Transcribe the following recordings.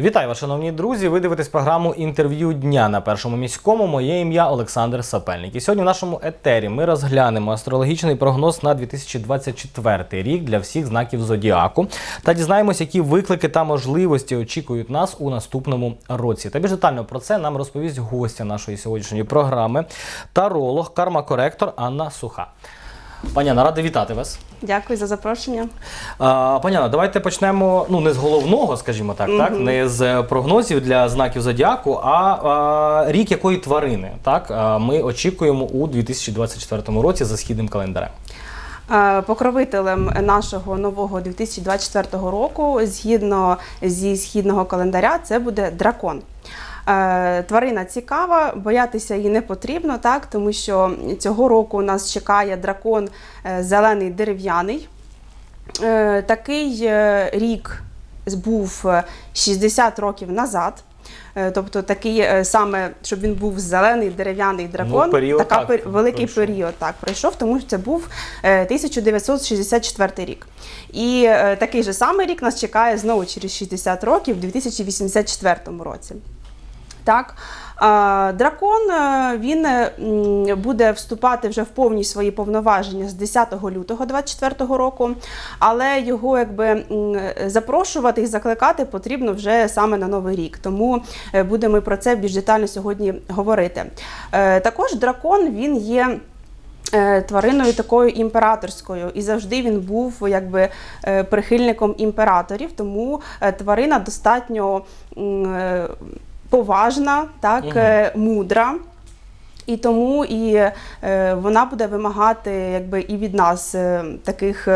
Вітаю вас, шановні друзі. Ви дивитесь програму інтерв'ю дня на першому міському. Моє ім'я Олександр Сапельник. І сьогодні в нашому етері ми розглянемо астрологічний прогноз на 2024 рік для всіх знаків зодіаку та дізнаємось, які виклики та можливості очікують нас у наступному році. Та більш детально про це нам розповість гостя нашої сьогоднішньої програми таролог, карма-коректор Анна Суха. Пані Анна, радий вітати вас. Дякую за запрошення. А, Пані давайте почнемо ну не з головного, скажімо так, так не з прогнозів для знаків зодіаку, а, а рік якої тварини так а, ми очікуємо у 2024 році за східним календарем. Е, Покровителем нашого нового 2024 року, згідно зі східного календаря, це буде дракон. Е, Тварина цікава, боятися її не потрібно, так тому що цього року нас чекає дракон е, зелений дерев'яний. Е, Такий рік був е, 60 років назад. Тобто такий саме, щоб він був зелений дерев'яний дракон, Ну, період така так, пер- великий пройшов. період так пройшов, тому що це був е, 1964 рік. І такий же самий рік нас чекає знову через 60 років, у 2084 році. Так. Дракон е, він е, буде вступати вже в повні свої повноваження з 10 лютого 2024 року, але його якби запрошувати і закликати потрібно вже саме на новий рік. Тому е, будемо про це більш детально сьогодні говорити. Також дракон він є. Твариною такою імператорською, і завжди він був якби прихильником імператорів, тому тварина достатньо поважна, так, е, мудра. І тому і е, вона буде вимагати якби, і від нас е, таких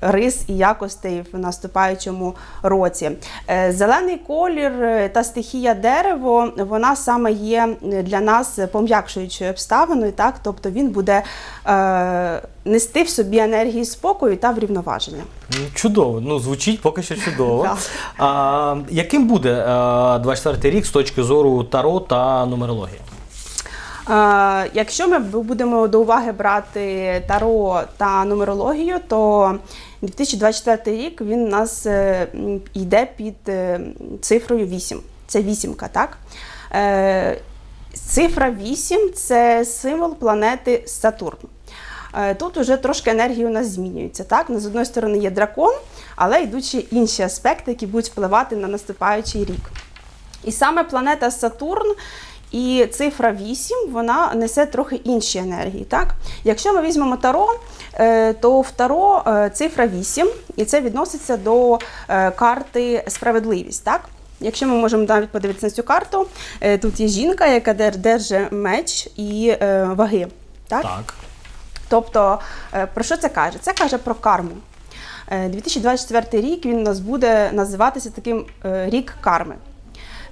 рис і якостей в наступаючому році. Е, зелений колір е, та стихія дерево, вона саме є для нас пом'якшуючою обставиною, так? тобто він буде е, нести в собі енергії спокою та врівноваження. Ну, Чудово, ну звучить поки що чудово. А, яким буде е, 24 рік з точки зору таро та нумерології? Якщо ми будемо до уваги брати таро та нумерологію, то 2024 рік він у нас е, йде під е, цифрою 8. Це вісімка, так? Е, Цифра 8 це символ планети Сатурн. Тут уже трошки енергії у нас змінюється. Так? Ну, З одної сторони є дракон, але йдуть ще інші аспекти, які будуть впливати на наступаючий рік. І саме планета Сатурн і цифра 8 вона несе трохи інші енергії. Так? Якщо ми візьмемо Таро, е, то в Таро е, цифра 8, і це відноситься до е, карти справедливість. Так? Якщо ми можемо навіть подивитися на цю карту, тут є жінка, яка дер- держить меч і ваги. Так? Так. Тобто, про що це каже? Це каже про карму. Е, 2024 рік він у нас буде називатися таким рік карми.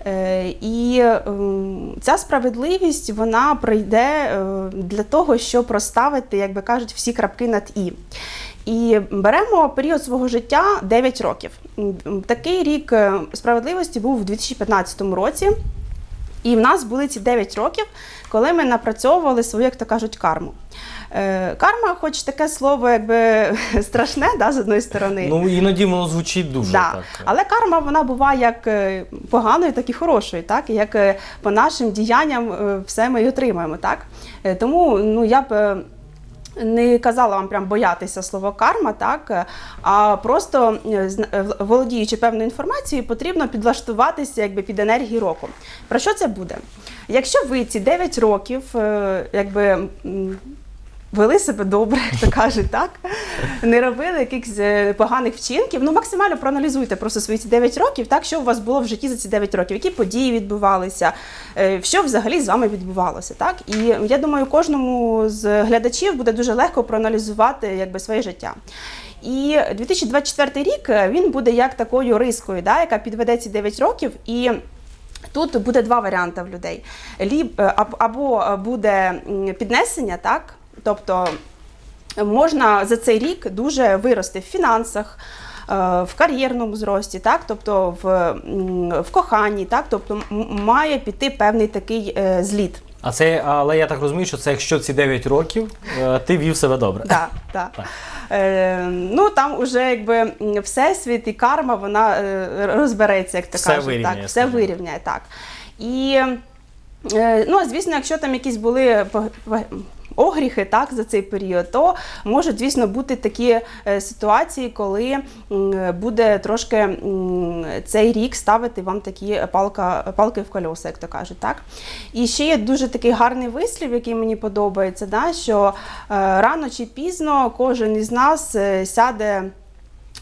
Е, І ем, ця справедливість вона прийде е, для того, щоб розставити, як би кажуть, всі крапки над і. І беремо період свого життя 9 років. Такий рік е, справедливості був у 2015 році. І в нас були ці 9 років, коли ми напрацьовували свою, як то кажуть, карму. Е, карма, хоч таке слово, якби страшне, да, з одної сторони. Ну іноді воно звучить дуже Да. так. Але карма вона буває як е, поганою, так і хорошою, так? І як е, по нашим діянням все ми й отримаємо. Так? Тому ну, я б. Не казала вам прям боятися слова карма, так а просто е, е, володіючи певною інформацією, потрібно підлаштуватися якби під енергії року. Про що це буде? Якщо ви ці 9 років, е, якби вели себе добре, як то кажуть, так? Не робили якихось е, поганих вчинків. Ну, максимально проаналізуйте просто свої ці 9 років, так, що у вас було в житті за ці 9 років, які події відбувалися, е, що взагалі з вами відбувалося. Так? І я думаю, кожному з глядачів буде дуже легко проаналізувати якби, своє життя. І 2024 рік е, він буде як такою рискою, да, яка підведе ці 9 років. І Тут буде два варіанти в людей: або буде піднесення, так? Тобто можна за цей рік дуже вирости в фінансах. е, В кар'єрному зрості, так, тобто в, в коханні, так, тобто має піти певний такий е, зліт. А це, але я так розумію, що це якщо ці 9 років е, ти вів себе добре. Да, да. Так. Е, ну там уже якби всесвіт і карма вона е, розбереться, як то Все кажуть. вирівняє, так, все вирівняє, так. І е, ну, звісно, якщо там якісь були огріхи так, за цей період, то можуть, звісно, бути такі е, ситуації, коли буде трошки цей рік ставити вам такі палка, палки в кольоса, як то кажуть. Так? І ще є дуже такий гарний вислів, який мені подобається, да, що е, рано чи пізно кожен із нас е, сяде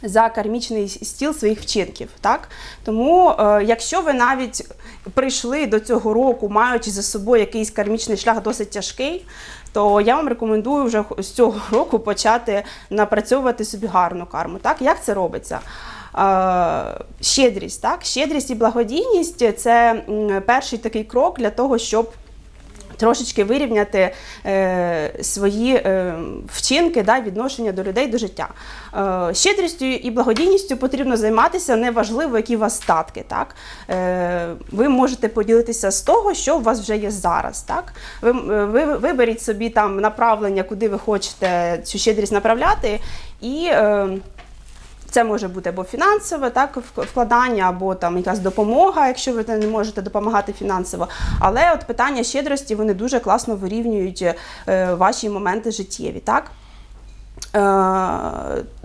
за кармічний стіл своїх вчинків. Так? Тому, е, якщо ви навіть прийшли до цього року, маючи за собою якийсь кармічний шлях досить тяжкий, то я вам рекомендую вже з цього року почати напрацьовувати собі гарну карму. Так? Як це робиться? Е, Щедрість, так? Щедрість і благодійність це перший такий крок для того, щоб трошечки вирівняти е, свої е, вчинки, да, відношення до людей, до життя. Е, щедрістю і благодійністю потрібно займатися, неважливо, які у вас статки. Так? Е, ви можете поділитися з того, що у вас вже є зараз. Так? Ви, е, ви виберіть собі там направлення, куди ви хочете цю щедрість направляти. і... Е, це може бути або фінансове так, вкладання, або там якась допомога, якщо ви не можете допомагати фінансово. Але от питання щедрості вони дуже класно вирівнюють е, ваші моменти життєві. Так? Е,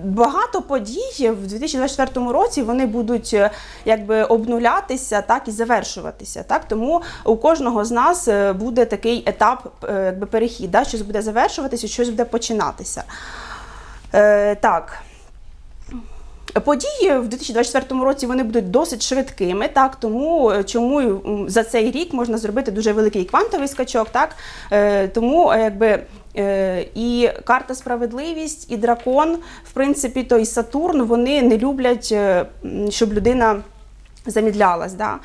Багато подій в 2024 році вони будуть е, якби обнулятися, так і завершуватися. Так тому у кожного з нас буде такий етап, перехід, да? щось буде завершуватися, щось буде починатися. Е, так. Події в 2024 році вони будуть досить швидкими, так тому е, чому за цей рік можна зробити дуже великий квантовий скачок, так е, тому е, якби. І карта справедливість, і дракон, в принципі, то і Сатурн вони не люблять, щоб людина замідлялась. Да?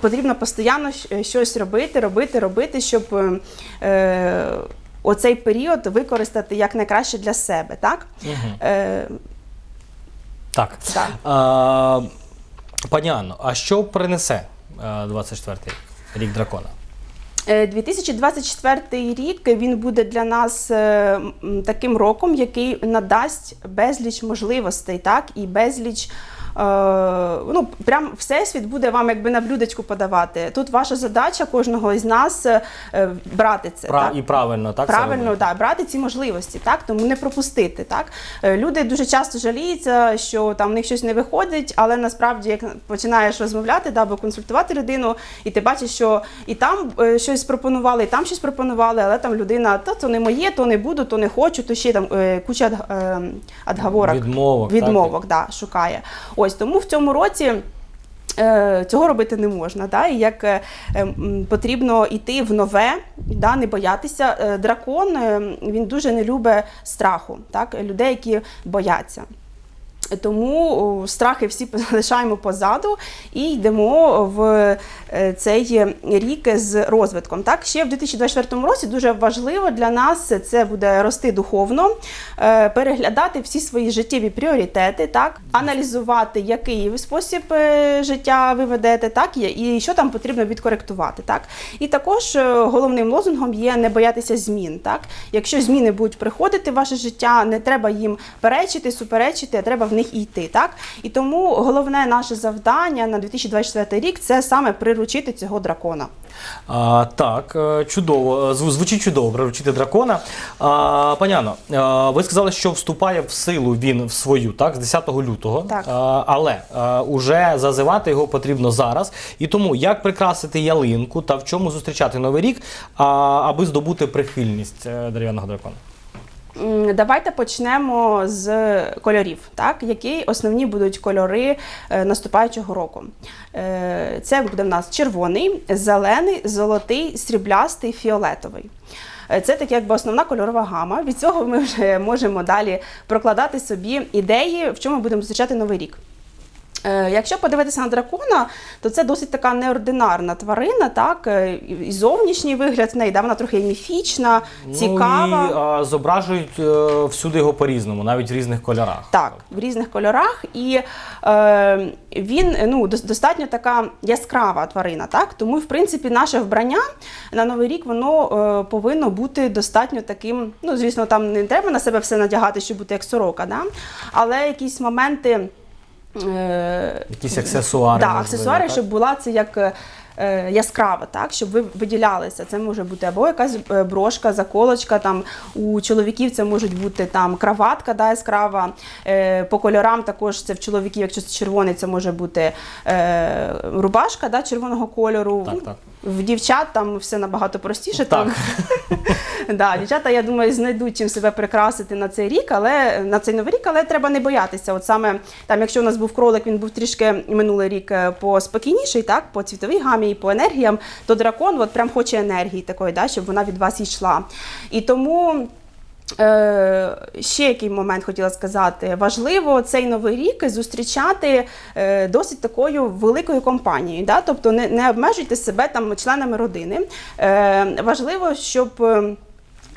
Потрібно постійно щось робити, робити, робити, щоб оцей період використати як найкраще для себе. Так? Мгм. Е, Так. так. А, пані Анно, а що принесе 24-й рік дракона? Е, 2024 рік він буде для нас е, таким роком, який надасть безліч можливостей, так і безліч. Е, Ну, прям всесвіт буде вам якби на блюдечку подавати. Тут ваша задача кожного із нас е, брати це. Пра- так? І правильно, так? Правильно, да, брати ці можливості, так тому не пропустити. Так Е, люди дуже часто жаліються, що там в них щось не виходить, але насправді, як починаєш розмовляти, да, або консультувати людину, і ти бачиш, що і там щось пропонували, і там щось пропонували, але там людина, то то не моє, то не буду, то не хочу, то ще там куча ад- е, адговорок, Відмовок, так? да, шукає. Ось тому в цьому році. е, Цього робити не можна, да? і як е, потрібно йти в нове, да? не боятися. Е, Дракон він дуже не любить страху, так? людей, які бояться. Тому страхи всі залишаємо позаду і йдемо в е, цей рік з розвитком. Так, ще в 2024 році дуже важливо для нас це буде рости духовно, е, переглядати всі свої життєві пріоритети, так, аналізувати, який спосіб е, життя ви ведете, так, і що там потрібно відкоректувати. Так. І також головним лозунгом є не боятися змін. Так. Якщо зміни будуть приходити в ваше життя, не треба їм перечити, суперечити, а треба в них і йти. Так? І тому головне наше завдання на 2024 рік це саме приручити цього дракона. А, так, е, чудово. Е, Звучить чудово приручити дракона. А, паняно, е, ви сказали, що вступає в силу він в свою, так, з 10 лютого. Так. А, але е, уже зазивати його потрібно зараз. І тому як прикрасити ялинку та в чому зустрічати новий рік, а, аби здобути прихильність дерев'яного дракона? Давайте почнемо з кольорів. Так? Які основні будуть кольори е, наступаючого року? Е, Це буде в нас червоний, зелений, золотий, сріблястий, фіолетовий. Е, Це так якби основна кольорова гама. Від цього ми вже можемо далі прокладати собі ідеї, в чому будемо зустрічати новий рік. Е, Якщо подивитися на дракона, то це досить така неординарна тварина, так е, і і зовнішній вигляд в неї, да, вона трохи міфічна, цікава. Ну, і а, зображують е, всюди його по-різному, навіть в різних кольорах. Так, в різних кольорах, і е, він ну, достатньо така яскрава тварина, так? Тому, в принципі, наше вбрання на Новий рік воно е, повинно бути достатньо таким. Ну, звісно, там не треба на себе все надягати, щоб бути як сорока, да? але якісь моменти. Е, Якісь аксесуари, можливо, аксесуари, так? щоб була це як. е, Яскрава, так, щоб ви виділялися. Це може бути або якась е, брошка, заколочка. Там у чоловіків це можуть бути там краватка, да, яскрава. По кольорам також це в чоловіків, якщо це червоний, це може бути рубашка да, червоного кольору. Так, так. В дівчат там все набагато простіше. Так. Там, да, дівчата, я думаю, знайдуть чим себе прикрасити на цей рік, але на цей новий рік, але треба не боятися. От саме там, якщо у нас був кролик, він був трішки минулий рік е, поспокійніший, так, по цвітовій гамі і по енергіям, то дракон от прям хоче енергії такої, да, щоб вона від вас йшла. І тому. Е, ще який момент хотіла сказати. Важливо цей новий рік зустрічати е, досить такою великою компанією. Да? Тобто не, не обмежуйте себе там членами родини. Е, важливо, щоб.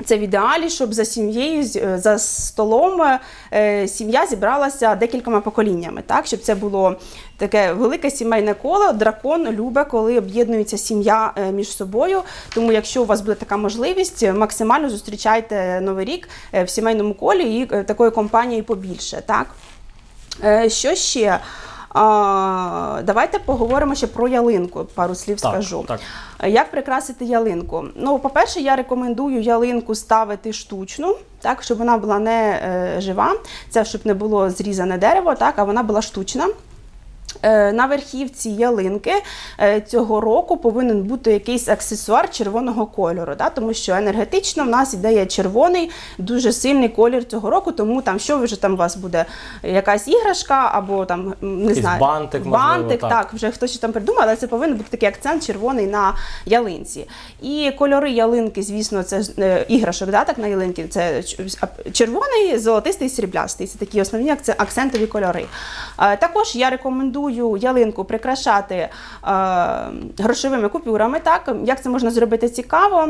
Це в ідеалі, щоб за сім'єю, е, за столом е, сім'я зібралася декількома поколіннями, так? щоб це було таке велике сімейне коло. Дракон любить, коли об'єднується сім'я е, між собою. Тому, якщо у вас буде така можливість, максимально зустрічайте Новий рік в сімейному колі і такої компанії побільше. Так? Що ще? А, давайте поговоримо ще про ялинку. Пару слів Так, скажу. так. Як прикрасити ялинку? Ну, по-перше, я рекомендую ялинку ставити штучну, так, щоб вона була не е, жива, це щоб не було зрізане дерево, так, а вона була штучна. Е, На верхівці ялинки е, цього року повинен бути якийсь аксесуар червоного кольору, да? тому що енергетично в нас ідея червоний, дуже сильний колір цього року, тому там що вже там у вас буде якась іграшка або там не знаю, бантик, можливо, так. так, вже хтось там придумав, але це повинен бути такий акцент червоний на ялинці. І кольори ялинки, звісно, це е, іграшок, да, так на ялинці. Це червоний, золотистий, сріблястий. Це такі основні акцентові кольори. Також я рекомендую ялинку прикрашати е, грошовими купюрами. Так, як це можна зробити цікаво?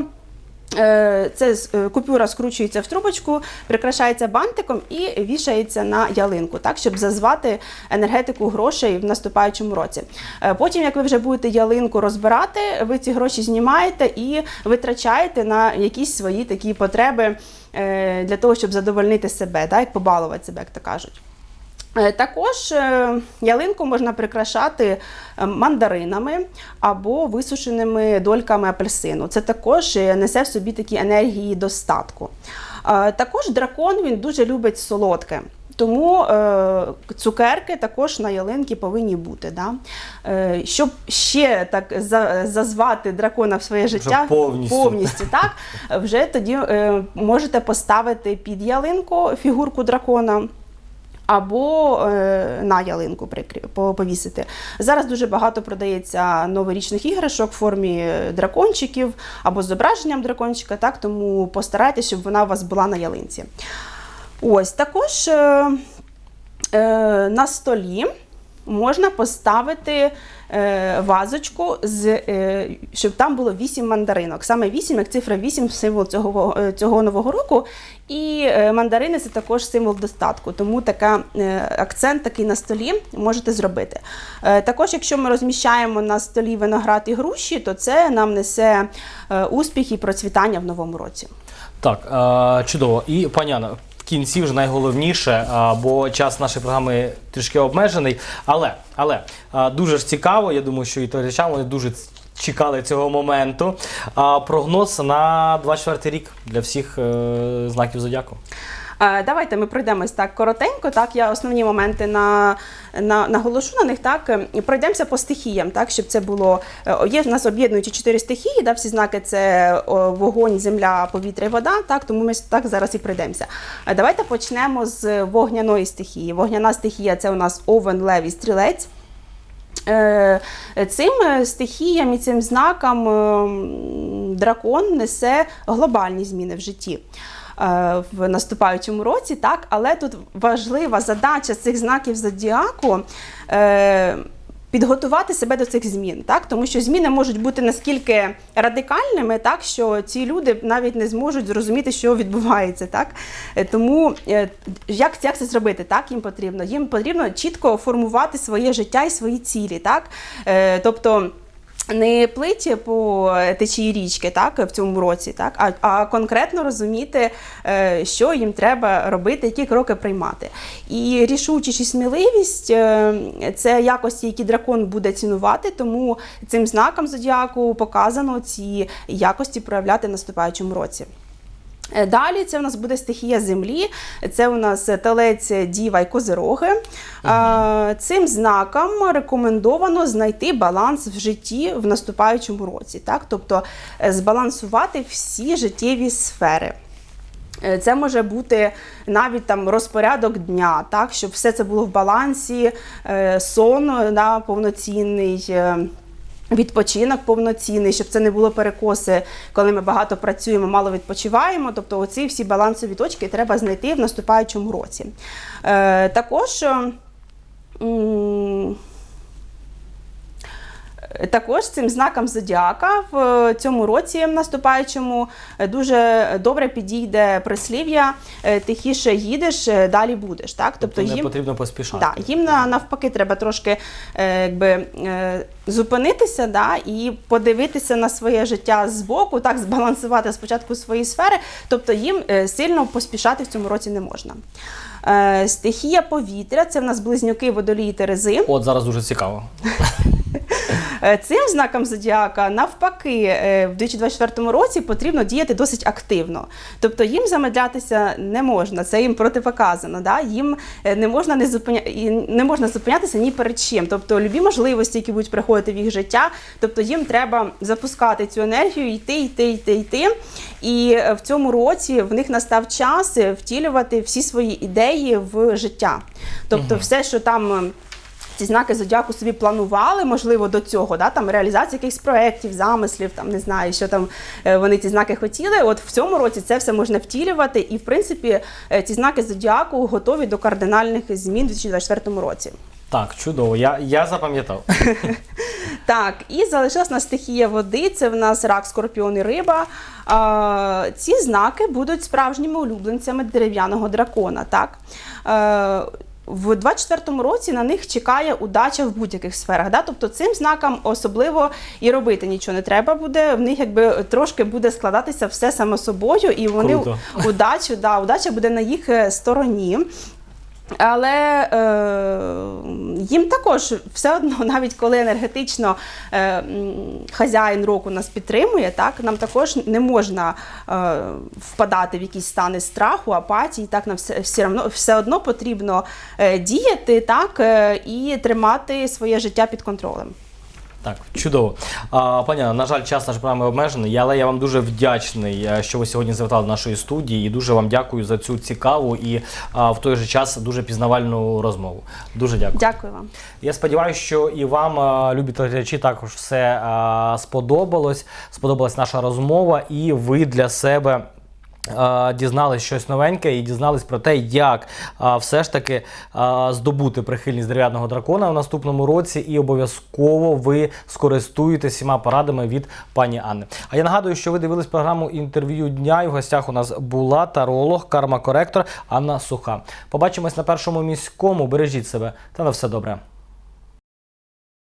Е, Це е, купюра скручується в трубочку, прикрашається бантиком і вішається на ялинку, так щоб зазвати енергетику грошей в наступаючому році. Потім, як ви вже будете ялинку розбирати, ви ці гроші знімаєте і витрачаєте на якісь свої такі потреби для того, щоб задовольнити себе, так, побалувати себе, як то кажуть. Е, Також е, ялинку можна прикрашати е, мандаринами або висушеними дольками апельсину. Це також несе в собі такі енергії достатку. Також дракон він дуже любить солодке. Тому е, цукерки також на ялинці повинні бути. Да? Е, щоб ще так за, зазвати дракона в своє життя повністю. повністю так, вже тоді е, можете поставити під ялинку фігурку дракона або е, на ялинку повісити. Зараз дуже багато продається новорічних іграшок в формі дракончиків або з зображенням дракончика, так, тому постарайтеся, щоб вона у вас була на ялинці. Ось також е, е, на столі можна поставити е, вазочку, з, е, щоб там було 8 мандаринок. Саме 8, як цифра 8 символ цього, е, цього нового року. І мандарини це також символ достатку. Тому така, акцент такий на столі можете зробити. Також, якщо ми розміщаємо на столі виноград і груші, то це нам несе успіх і процвітання в новому році. Так, чудово. І пані Анна, кінці вже найголовніше, бо час нашої програми трішки обмежений. Але, але дуже ж цікаво, я думаю, що і товаришам вони дуже чекали цього моменту. Прогноз на 24 рік для всіх е, знаків зодіаку. Е, Давайте ми пройдемось так коротенько. Так, я основні моменти на, на, наголошу на них. Так, пройдемося по стихіям, так, щоб це було. е, Є в нас об'єднуючі чотири стихії, да, всі знаки це вогонь, земля, повітря і вода. Так, тому ми так зараз і пройдемося. Е, Давайте почнемо з вогняної стихії. Вогняна стихія це у нас овен, лев і стрілець. Цим стихіям і цим знакам е, дракон несе глобальні зміни в житті. Е, в наступаючому році, так, але тут важлива задача цих знаків зодіаку. Е, Підготувати себе до цих змін, так тому що зміни можуть бути наскільки радикальними, так що ці люди навіть не зможуть зрозуміти, що відбувається, так Е, тому як, як це зробити? Так їм потрібно. Їм потрібно чітко формувати своє життя і свої цілі, так тобто. Не плить по течії річки, так в цьому році, так а, а конкретно розуміти, е, що їм треба робити, які кроки приймати. І рішучість і сміливість е, це якості, які дракон буде цінувати, тому цим знаком зодіаку показано ці якості проявляти в наступаючому році. Е, Далі це у нас буде стихія землі, це у нас телець, діва і козироги. Е, Цим знаком рекомендовано знайти баланс в житті в наступаючому році, так? тобто е, збалансувати всі життєві сфери. Це може бути навіть там розпорядок дня, так, щоб все це було в балансі, сон да, повноцінний. Відпочинок повноцінний, щоб це не було перекоси, коли ми багато працюємо, мало відпочиваємо. Тобто, оці всі балансові точки треба знайти в наступаючому році. Е, також. е, також цим знаком зодіака в цьому році наступаючому е, дуже добре підійде прислів'я е, тихіше їдеш, е, далі будеш. Так? Тобто, не їм, потрібно поспішати. да, їм навпаки треба трошки е, якби, е, зупинитися да, і подивитися на своє життя збоку, так, збалансувати спочатку свої сфери, тобто їм е, сильно поспішати в цьому році не можна. Е, Стихія повітря це в нас близнюки водолії терези. От зараз дуже цікаво. Е, Цим знаком зодіака навпаки е, в 2024 році потрібно діяти досить активно. Тобто їм замедлятися не можна, це їм протипоказано. Да? Їм е, не можна не, зупиня... не можна зупинятися ні перед чим. Тобто любі можливості, які будуть приходити в їх життя, тобто їм треба запускати цю енергію, йти, йти, йти, йти. І в цьому році в них настав час втілювати всі свої ідеї в життя. Тобто, все, що там. Ці знаки зодіаку собі планували, можливо, до цього, да, там реалізація якихось проєктів, замислів, там не знаю, що там е, вони ці знаки хотіли. От в цьому році це все можна втілювати, і в принципі е, ці знаки зодіаку готові до кардинальних змін у 2024 році. Так, чудово. Я, я запам'ятав. Так, і залишилась на стихія води. Це в нас рак, скорпіон і риба. А, ці знаки будуть справжніми улюбленцями дерев'яного дракона. Так? Е, в 24-му році на них чекає удача в будь-яких сферах. Да? Тобто цим знакам особливо і робити нічого не треба буде. В них якби трошки буде складатися все само собою, і вони Круто. удачу, да, удача буде на їх е, стороні. Але е, їм також все одно, навіть коли енергетично е, хазяїн року нас підтримує, так нам також не можна е, впадати в якісь стани страху, апатії. Так нам все, все, одно, все одно потрібно е, діяти так е, і тримати своє життя під контролем. Так, чудово. А, пані, на жаль, час наш програми обмежений, але я вам дуже вдячний, е, що ви сьогодні завітали до нашої студії, і дуже вам дякую за цю цікаву і а, в той же час дуже пізнавальну розмову. Дуже дякую. Дякую вам. Я сподіваюся, що і вам, любі телеглядачі, також все а, сподобалось. Сподобалась наша розмова, і ви для себе. Дізнались щось новеньке і дізнались про те, як все ж таки здобути прихильність дерев'яного дракона в наступному році, і обов'язково ви скористуєтесь всіма порадами від пані Анни. А я нагадую, що ви дивились програму інтерв'ю дня. І в гостях у нас була таролог, карма-коректор Анна Суха. Побачимось на першому міському. Бережіть себе та на все добре.